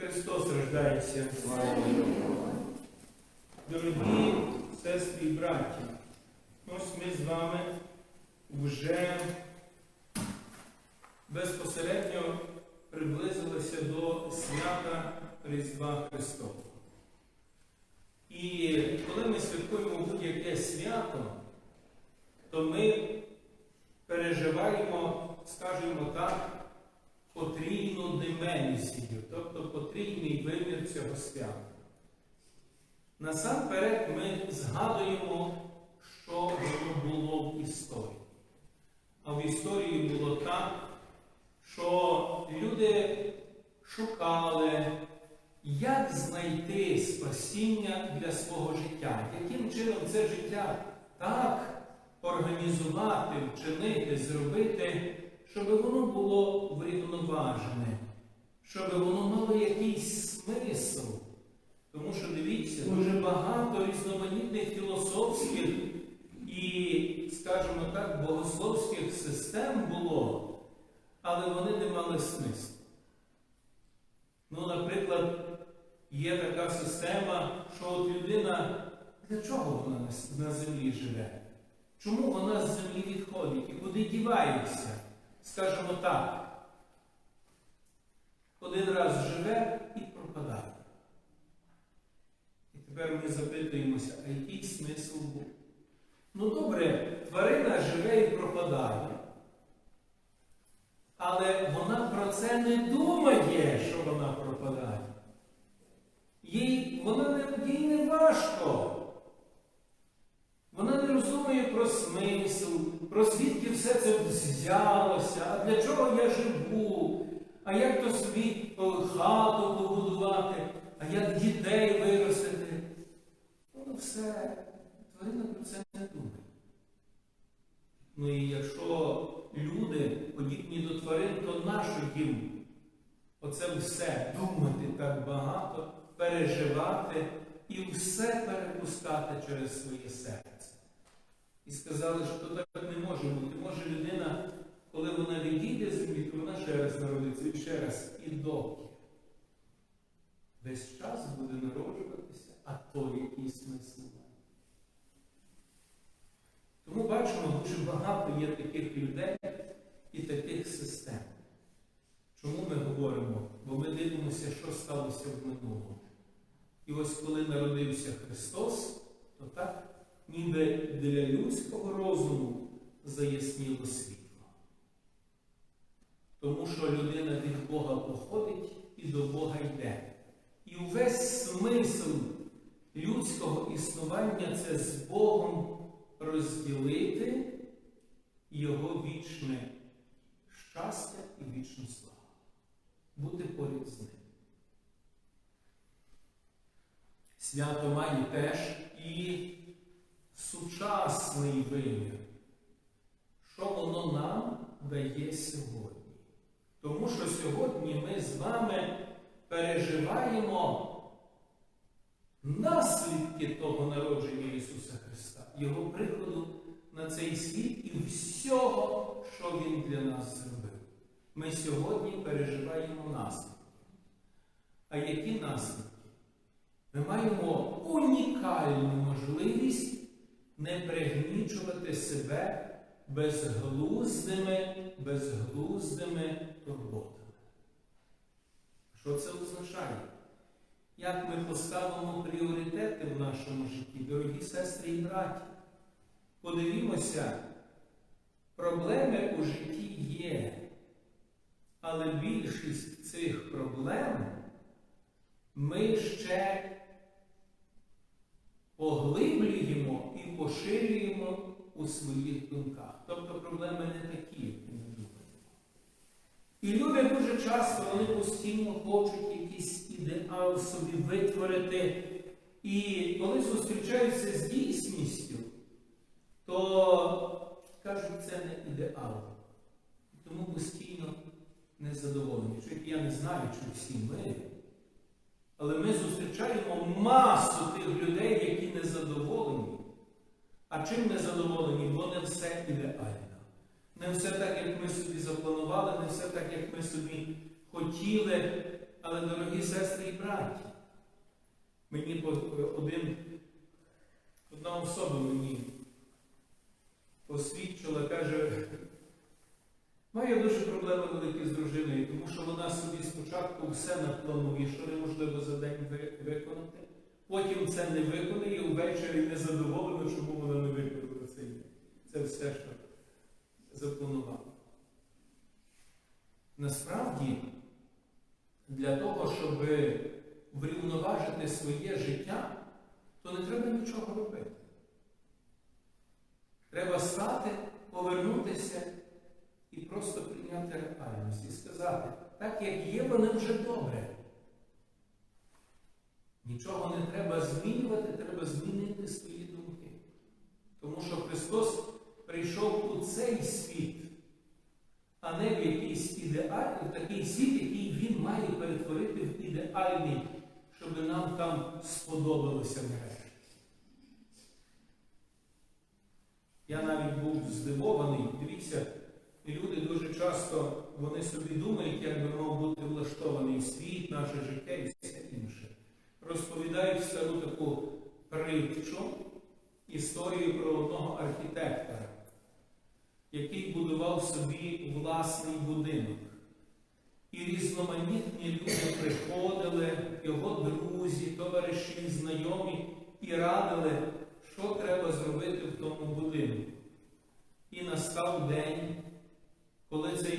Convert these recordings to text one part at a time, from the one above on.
Христос рождається. Дорогі сестри і браті, ось ми з вами вже безпосередньо приблизилися до свята Різдва Христового. І коли ми святкуємо будь-яке свято, то ми переживаємо, скажімо так, потрійну дименсію, тобто потрійний вимір цього свята. Насамперед ми згадуємо, що було в історії. А в історії було так, що люди шукали, як знайти спасіння для свого життя, яким чином це життя так організувати, вчинити, зробити, щоб воно було врівноважене, щоб воно мало якийсь смисл. Тому що дивіться, дуже багато різноманітних філософських і, скажімо так, богословських систем було, але вони не мали смислу. Ну, наприклад, є така система, що от людина, для чого вона на- землі живе? Чому вона з землі відходить і куди дівається? Скажімо так, один раз живе і пропадає. І тепер ми запитуємося, а який смисл був? Ну добре, тварина живе і пропадає. Але вона про це не думає, що вона пропадає. Їй, вона не, їй не важко. Вона не розуміє про смисл, про звідки все це взялося, а для чого я живу, а як то собі хату побудувати, а як дітей виростити. Воно все, тварина про це не думає. Ну і якщо люди подібні до тварин, то нащо їм оце все думати так багато, переживати і все перепускати через своє серце. І сказали, що так не може бути. Може людина, коли вона відійде з землі, то вона ще раз народиться і ще раз і доки. Весь час буде народжуватися, а то смисл має. Тому бачимо, дуже багато є таких людей і таких систем. Чому ми говоримо? Бо ми дивимося, що сталося в минулому. І ось коли народився Христос, то так, ніби для людського розуму заясніло світло. Тому що людина від Бога походить і до Бога йде. І увесь смисл людського існування це з Богом розділити Його вічне щастя і вічну славу. Бути поряд з ним. Свято має теж і сучасний вимір. Що воно нам дає сьогодні? Тому що сьогодні ми з вами переживаємо наслідки того народження Ісуса Христа, Його приходу на цей світ і всього, що Він для нас зробив. Ми сьогодні переживаємо наслідки. А які наслідки? Ми маємо унікальну можливість не пригнічувати себе безглуздими, безглуздими турботами. Що це означає? Як ми поставимо пріоритети в нашому житті, дорогі сестри і браті? Подивімося, проблеми у житті є, але більшість цих проблем ми ще поглиблюємо і поширюємо у своїх думках. Тобто проблеми не такі, як ми думаємо. І люди дуже часто вони постійно хочуть якийсь ідеал собі витворити. І коли зустрічаються з дійсністю, то кажуть, це не ідеал. Тому постійно незадоволені. Що я не знаю, чи всі ми. Але ми зустрічаємо масу тих людей, які незадоволені. А чим незадоволені? Бо не все ідеально. Не все так, як ми собі запланували, не все так, як ми собі хотіли. Але, дорогі сестри і браті, мені один, одна особа мені посвідчила, каже, маю дуже проблеми великі з дружиною, тому що вона собі спочатку все напланує, що неможливо за день ви- виконати. Потім це не виконує, увечері не задоволена, чому вона не виконала це. Це все, що запланувала. Насправді, для того, щоб врівноважити своє життя, то не треба нічого робити. Треба стати, повернутися і просто прийняти реальність і сказати, так є, вже добре. Нічого не треба змінювати, треба змінити свої думки. Тому що Христос прийшов у цей світ, а не в якийсь ідеаль, в такий світ, який Він має перетворити в ідеальний, щоб нам там сподобалося нарешті. Я навіть був здивований, дивіться, люди дуже часто вони собі думають, як би мав бути влаштований світ, наше життя і все інше. Розповідають стару таку притчу, історію про одного архітектора, який будував собі власний будинок. І різноманітні люди приходили, його друзі, товариші, знайомі, і радили, що треба зробити в тому будинку. І настав день,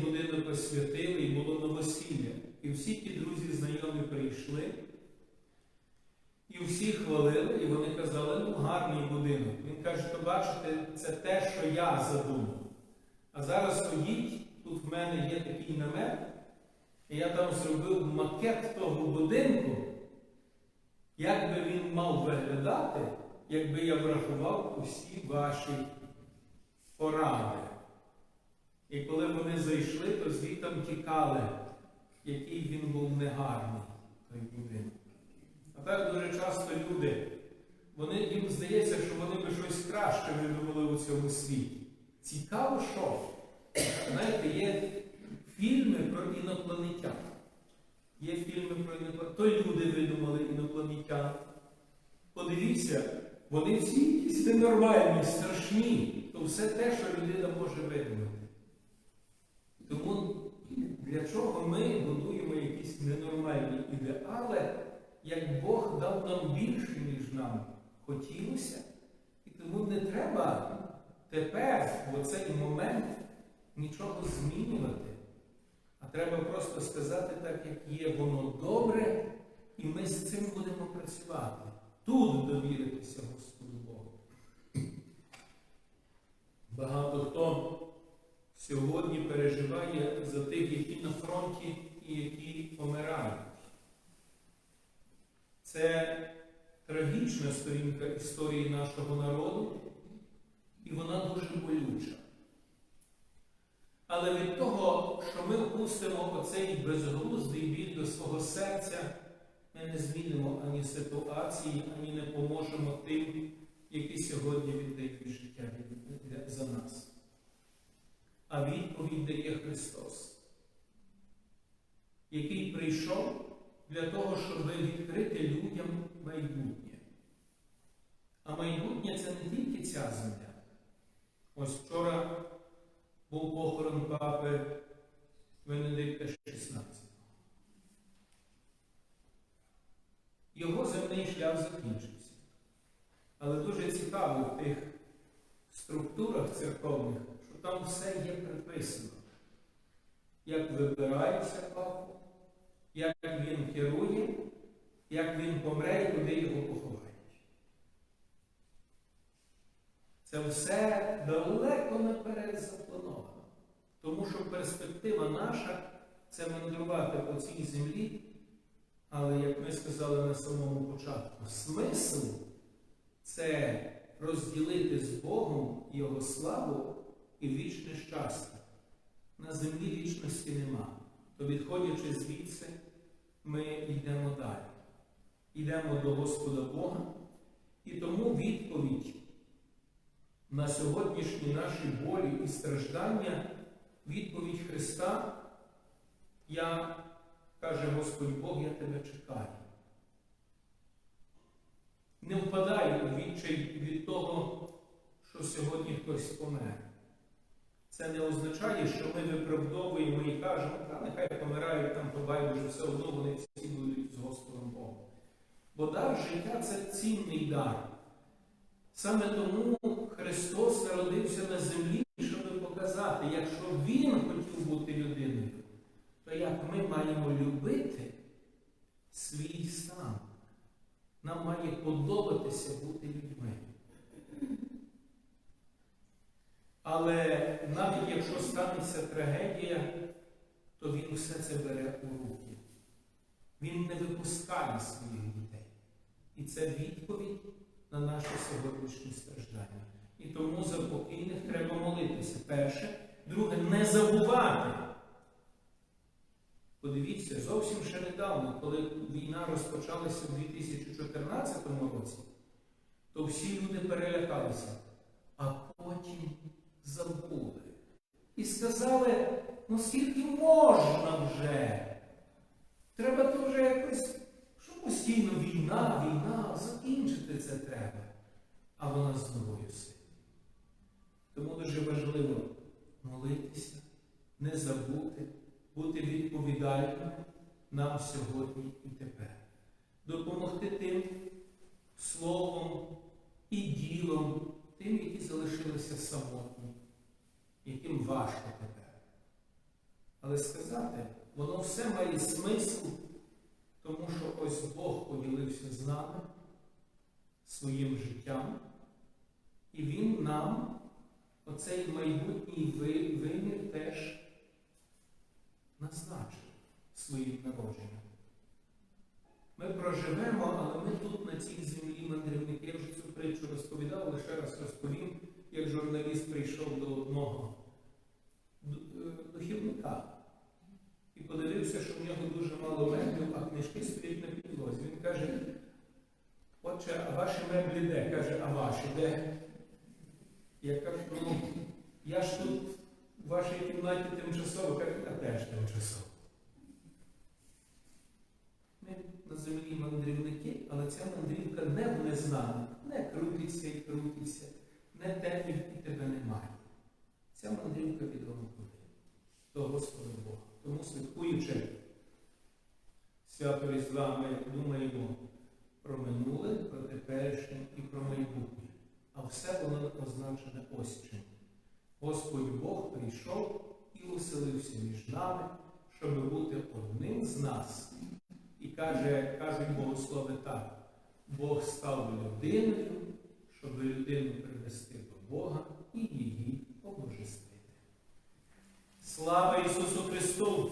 коли цей будинок освятили і було новосілля. І всі ті друзі знайомі прийшли, і всі хвалили, і вони казали, ну гарний будинок. Він каже, то бачите, це те, що я задумав. А зараз ходіть, тут в мене є такий намет, і я там зробив макет того будинку, як би він мав виглядати, якби я врахував усі ваші поради. І коли вони зайшли, то звітом тікали, який він був негарний, той будинок. А так дуже часто люди, вони, їм здається, що вони би щось краще видумали у цьому світі. Цікаво, що? Знаєте, є фільми про інопланетян. Є фільми про інопланетян. То люди видумали інопланетян. Подивіться, вони всі якісь ненормальні, страшні. То все те, що людина може видумати. Для чого ми будуємо якісь ненормальні ідеали, як Бог дав нам більше, ніж нам хотілося. І тому не треба тепер, в оцей момент, нічого змінювати. А треба просто сказати так, як є, воно добре, і ми з цим будемо працювати. Тут довіритися Господу Богу. Багато хто сьогодні переживає за тих, які на фронті і які помирають. Це трагічна сторінка історії нашого народу, і вона дуже болюча. Але від того, що ми опустимо оцей безглуздий біль до свого серця, ми не змінимо ані ситуації, ані не поможемо тим, які сьогодні віддають життя за нас. А відповідь дає Христос, який прийшов для того, щоб відкрити людям майбутнє. А майбутнє це не тільки ця земля. Ось вчора був похорон папи Венедикта XVI. Його земний шлях закінчився. Але дуже цікаво в тих структурах церковних, що там все є приписано. Як вибирається папу, як він керує, як він помре і куди його поховають. Це все далеко наперед заплановано. Тому що перспектива наша це мандрувати по цій землі, але, як ми сказали на самому початку, смисл це розділити з Богом Його славу і вічне щастя. На землі вічності нема. То відходячи звідси, ми йдемо далі. Йдемо до Господа Бога. І тому відповідь на сьогоднішні наші болі і страждання, відповідь Христа, я каже Господь Бог, я тебе чекаю. Не впадай у відчай від того, що сьогодні хтось помер. Це не означає, що ми виправдовуємо і кажемо, та нехай помирають там, побайдуже, все одно вони всі з Господом Богом. Бо дар життя це цінний дар. Саме тому Христос народився на землі, щоб показати, якщо Він хотів бути людиною, то як ми маємо любити свій стан. Нам має подобатися бути людьми. Але навіть якщо станеться трагедія, то він все це бере у руки. Він не випускає своїх дітей. І це відповідь на наші сьогоднішні страждання. І тому за покійних треба молитися. Перше. Друге, не забувати. Подивіться, зовсім ще недавно, коли війна розпочалася у 2014 році, то всі люди перелякалися, а потім забули. І сказали, ну скільки можна вже? Треба то вже якось, що постійно війна, війна, закінчити це треба. А вона з новою силою. Тому дуже важливо молитися, не забути, бути відповідальним нам сьогодні і тепер. Допомогти тим словом і ділом, тим, які залишилися самотні, яким важко тепер. Але сказати, воно все має смисл, тому що ось Бог поділився з нами своїм життям, і Він нам оцей майбутній вимір теж назначив своїм народженням. Ми проживемо, але ми тут, на цій землі, мандрівники, я вже цю притчу розповідав, лише раз розповім, як журналіст прийшов до одного д- е, і подивився, що в нього дуже мало меблів, а книжки стоять на підлозі. Він каже, отче, а ваші меблі де? Каже, а ваші де? Я кажу, ну, я ж тут в вашій кімнаті тимчасово, каже, теж тимчасово. Ми на землі мандрівники, але ця мандрівка не в незнане, не крутиться і крутиться, не темів і тебе немає. Ця мандрівка відома куди? До Господа Бога. Тому святкуючи свято Різдва, ми думаємо про минуле, про теперішнє і про майбутнє. А все воно означене ось чим. Господь Бог прийшов і оселився між нами, щоб бути одним з нас. І каже, кажуть богослови так, Бог став людиною, щоб людину привести до Бога і її обожествити. Слава Ісусу Христу!